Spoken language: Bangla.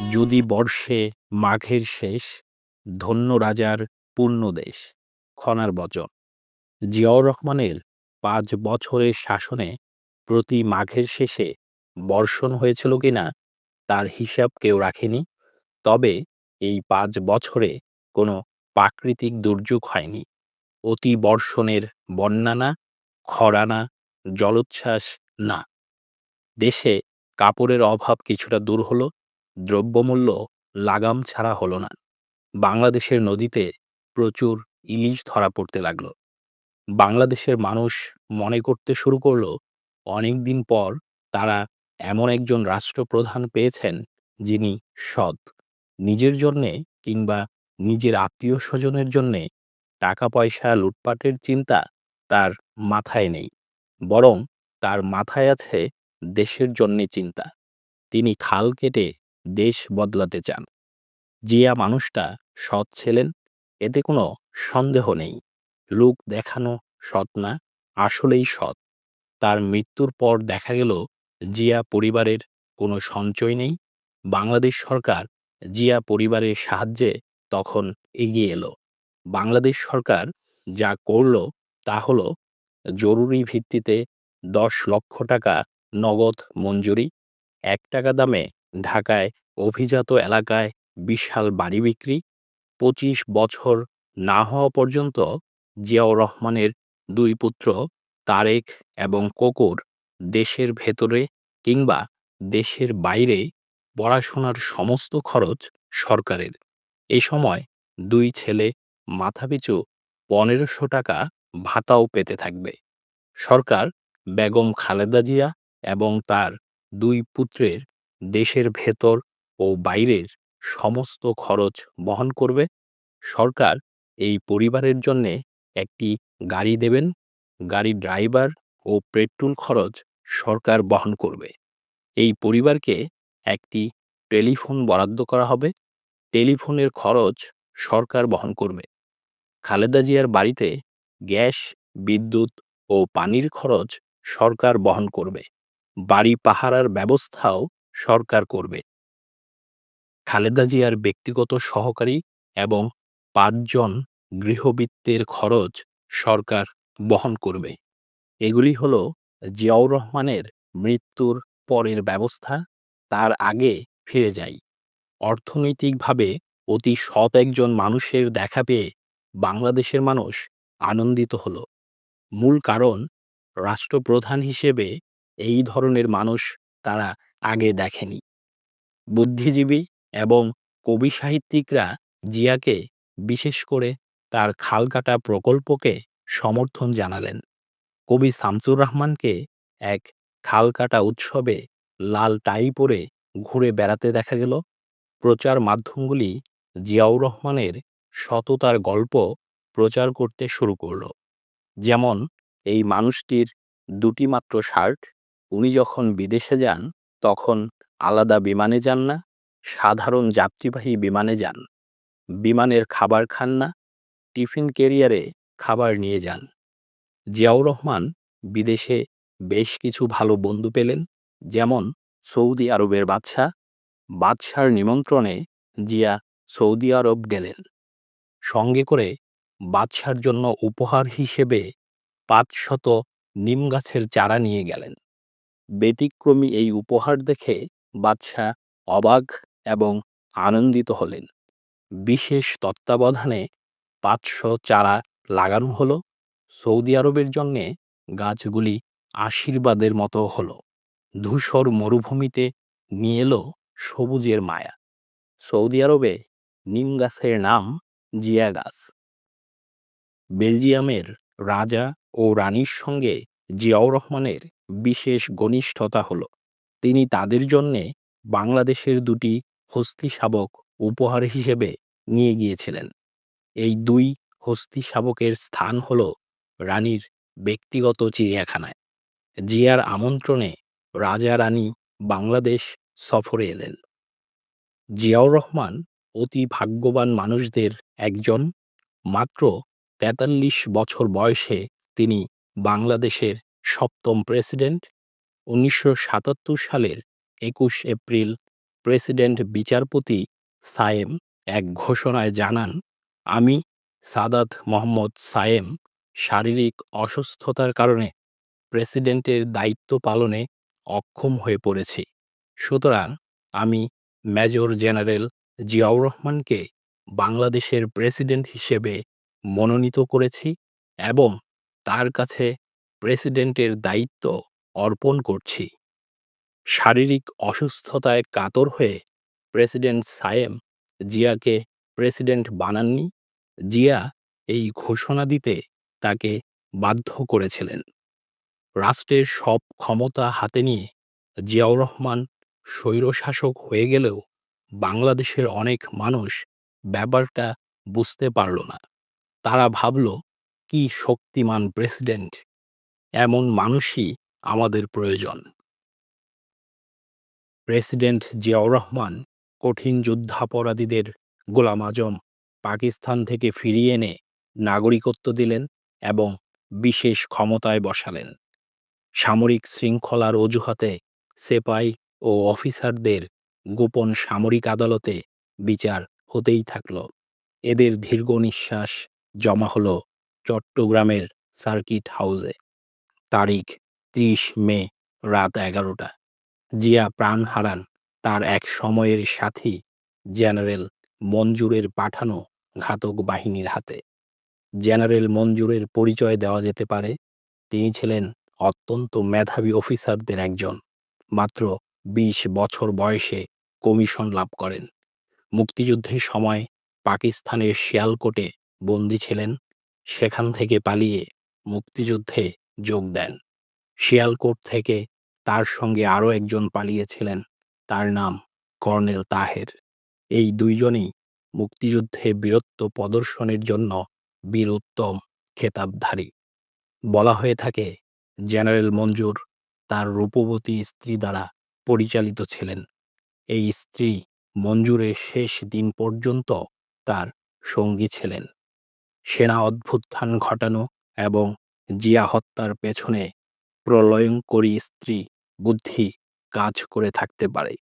যদি বর্ষে মাঘের শেষ, ধন্য রাজার পূর্ণ দেশ। খনার বচন, জিয়াউর রহমানের পাঁচ বছরের শাসনে প্রতি মাঘের শেষে বর্ষণ হয়েছিল কিনা তার হিসাব কেউ রাখেনি। তবে এই পাঁচ বছরে কোনো প্রাকৃতিক দুর্যোগ হয়নি। অতি বর্ষণের বন্যা না, খরা না, জলোচ্ছ্বাস না। দেশে কাপড়ের অভাব কিছুটা দূর হলো। দ্রব্যমূল্য লাগাম ছাড়া হলো না। বাংলাদেশের নদীতে প্রচুর ইলিশ ধরা পড়তে লাগল। বাংলাদেশের মানুষ মনে করতে শুরু করল অনেকদিন পর তারা এমন একজন রাষ্ট্রপ্রধান পেয়েছেন যিনি সৎ। নিজের জন্যে কিংবা নিজের আত্মীয় স্বজনের জন্যে টাকা পয়সা লুটপাটের চিন্তা তার মাথায় নেই, বরং তার মাথায় আছে দেশের জন্যে চিন্তা। তিনি খাল কেটে দেশ বদলাতে চান। জিয়া মানুষটা সৎ ছিলেন, এতে কোনো সন্দেহ নেই। লোক দেখানো সৎ না, আসলেই সৎ। তার মৃত্যুর পর দেখা গেল, জিয়া পরিবারের কোনো সঞ্চয় নেই। বাংলাদেশ সরকার জিয়া পরিবারের সাহায্যে তখন এগিয়ে এলো। বাংলাদেশ সরকার যা করল তা হলো, জরুরি ভিত্তিতে দশ লক্ষ টাকা নগদ মঞ্জুরি, এক টাকা দামে ঢাকায় অভিজাত এলাকায় বিশাল বাড়ি বিক্রি। পঁচিশ বছর না হওয়া পর্যন্ত জিয়াউর রহমানের দুই পুত্র তারেক এবং কোকর দেশের ভেতরে কিংবা দেশের বাইরে পড়াশোনার সমস্ত খরচ সরকারের। এ সময় দুই ছেলে মাথাপিছু পনেরোশো টাকা ভাতাও পেতে থাকবে। সরকার বেগম খালেদা জিয়া এবং তার দুই পুত্রের দেশের ভেতর ও বাইরের সমস্ত খরচ বহন করবে। সরকার এই পরিবারের জন্যে একটি গাড়ি দেবেন। গাড়ির ড্রাইভার ও পেট্রোল খরচ সরকার বহন করবে। এই পরিবারকে একটি টেলিফোন বরাদ্দ করা হবে। টেলিফোনের খরচ সরকার বহন করবে। খালেদা জিয়ার বাড়িতে গ্যাস, বিদ্যুৎ ও পানির খরচ সরকার বহন করবে। বাড়ি পাহারার ব্যবস্থাও সরকার করবে। খালেদা জিয়ার ব্যক্তিগত সহকারী এবং পাঁচজন গৃহবৃত্তের খরচ সরকার বহন করবে। এগুলি হল জিয়াউর রহমানের মৃত্যুর পরের ব্যবস্থা, তার আগে ফিরে যাই। অর্থনৈতিকভাবে অতি সৎ একজন মানুষের দেখা পেয়ে বাংলাদেশের মানুষ আনন্দিত হল। মূল কারণ, রাষ্ট্রপ্রধান হিসেবে এই ধরনের মানুষ তারা আগে দেখেনি। বুদ্ধিজীবী এবং কবি সাহিত্যিকরা জিয়াকে, বিশেষ করে তার খালকাটা প্রকল্পকে সমর্থন জানালেন। কবি শামসুর রহমানকে এক খালকাটা উৎসবে লাল টাই পরে ঘুরে বেড়াতে দেখা গেল। প্রচার মাধ্যমগুলি জিয়াউর রহমানের সততার গল্প প্রচার করতে শুরু করল। যেমন, এই মানুষটির দুটি মাত্র শার্ট, উনি যখন বিদেশে যান, তখন আলাদা বিমানে যান না। সাধারণ যাত্রীবাহী বিমানে যান। বিমানের খাবার খান না, টিফিন কেরিয়ারে খাবার নিয়ে যান। জিয়াউর রহমান বিদেশে বেশ কিছু ভালো বন্ধু পেলেন, যেমন সৌদি আরবের বাদশাহ। বাদশার নিমন্ত্রণে জিয়া সৌদি আরব গেলেন। সঙ্গে করে বাদশার জন্য উপহার হিসেবে পাঁচশত নিম গাছের চারা নিয়ে গেলেন। ব্যতিক্রমী এই উপহার দেখে বাদশাহ অবাক এবং আনন্দিত হলেন। বিশেষ তত্ত্বাবধানে পাঁচশো চারা লাগানো হলো। সৌদি আরবের জন্যে গাছগুলি আশীর্বাদের মতো হলো। ধূসর মরুভূমিতে নিয়ে এলো সবুজের মায়া। সৌদি আরবে নিম গাছের নাম জিয়া গাছ। বেলজিয়ামের রাজা ও রানীর সঙ্গে জিয়াউর রহমানের বিশেষ ঘনিষ্ঠতা হল। তিনি তাদের জন্যে বাংলাদেশের দুটি হস্তি শাবক উপহার হিসেবে নিয়ে গিয়েছিলেন। এই দুই হস্তি শাবকের স্থান হল রানীর ব্যক্তিগত চিড়িয়াখানায়। জিয়ার আমন্ত্রণে রাজা রানী বাংলাদেশ সফরে এলেন। জিয়াউর রহমান অতি ভাগ্যবান মানুষদের একজন। মাত্র তেতাল্লিশ বছর বয়সে তিনি বাংলাদেশের সপ্তম প্রেসিডেন্ট। উনিশশো সাতাত্তর সালের একুশ এপ্রিল প্রেসিডেন্ট বিচারপতি সায়েম এক ঘোষণায় জানান, আমি সাদাত মোহাম্মদ সায়েম শারীরিক অসুস্থতার কারণে প্রেসিডেন্টের দায়িত্ব পালনে অক্ষম হয়ে পড়েছি। সুতরাং আমি মেজর জেনারেল জিয়াউর রহমানকে বাংলাদেশের প্রেসিডেন্ট হিসেবে মনোনীত করেছি এবং তার কাছে প্রেসিডেন্টের দায়িত্ব অর্পণ করছি। শারীরিক অসুস্থতায় কাতর হয়ে প্রেসিডেন্ট সায়েম জিয়াকে প্রেসিডেন্ট বানাননি, জিয়া এই ঘোষণা দিতে তাকে বাধ্য করেছিলেন। রাষ্ট্রের সব ক্ষমতা হাতে নিয়ে জিয়াউর রহমান স্বৈরশাসক হয়ে গেলেও বাংলাদেশের অনেক মানুষ ব্যাপারটা বুঝতে পারল না। তারা ভাবল, কি শক্তিমান প্রেসিডেন্ট? এমন মানুষই আমাদের প্রয়োজন। প্রেসিডেন্ট জিয়াউর রহমান কঠিন যুদ্ধাপরাধীদের গোলাম আজম পাকিস্তান থেকে ফিরিয়ে এনে নাগরিকত্ব দিলেন এবং বিশেষ ক্ষমতায় বসালেন। সামরিক শৃঙ্খলার অজুহাতে সেপাই ও অফিসারদের গোপন সামরিক আদালতে বিচার হতেই থাকল। এদের দীর্ঘ নিঃশ্বাস জমা হল চট্টগ্রামের সার্কিট হাউসে। তারিখ ত্রিশ মে রাত এগারোটা। জিয়া প্রাণ হারান। তার এক সময়ের সাথী, জেনারেল মঞ্জুরের পাঠানো ঘাতক বাহিনীর হাতে। জেনারেল মঞ্জুরের পরিচয় দেওয়া যেতে পারে। তিনি ছিলেন অত্যন্ত মেধাবী অফিসারদের একজন। মাত্র ২০ বছর বয়সে কমিশন লাভ করেন। মুক্তিযুদ্ধের সময় পাকিস্তানের শিয়ালকোটে বন্দী ছিলেন। সেখান থেকে পালিয়ে মুক্তিযুদ্ধে যোগ দেন। শিয়ালকোট থেকে তার সঙ্গে আরও একজন পালিয়েছিলেন। তার নাম কর্নেল তাহের। এই দুইজনই মুক্তিযুদ্ধে বীরত্ব প্রদর্শনের জন্য বীর উত্তম খেতাবধারী। বলা হয়ে থাকে, জেনারেল মঞ্জুর তার রূপবতী স্ত্রী দ্বারা পরিচালিত ছিলেন। এই স্ত্রী মঞ্জুরের শেষ দিন পর্যন্ত তার সঙ্গী ছিলেন। সেনা অভ্যুত্থান ঘটানো এবং জিয়া হত্যার পেছনে প্রলয়ঙ্করী স্ত্রী বুদ্ধি কাজ করে থাকতে পারে।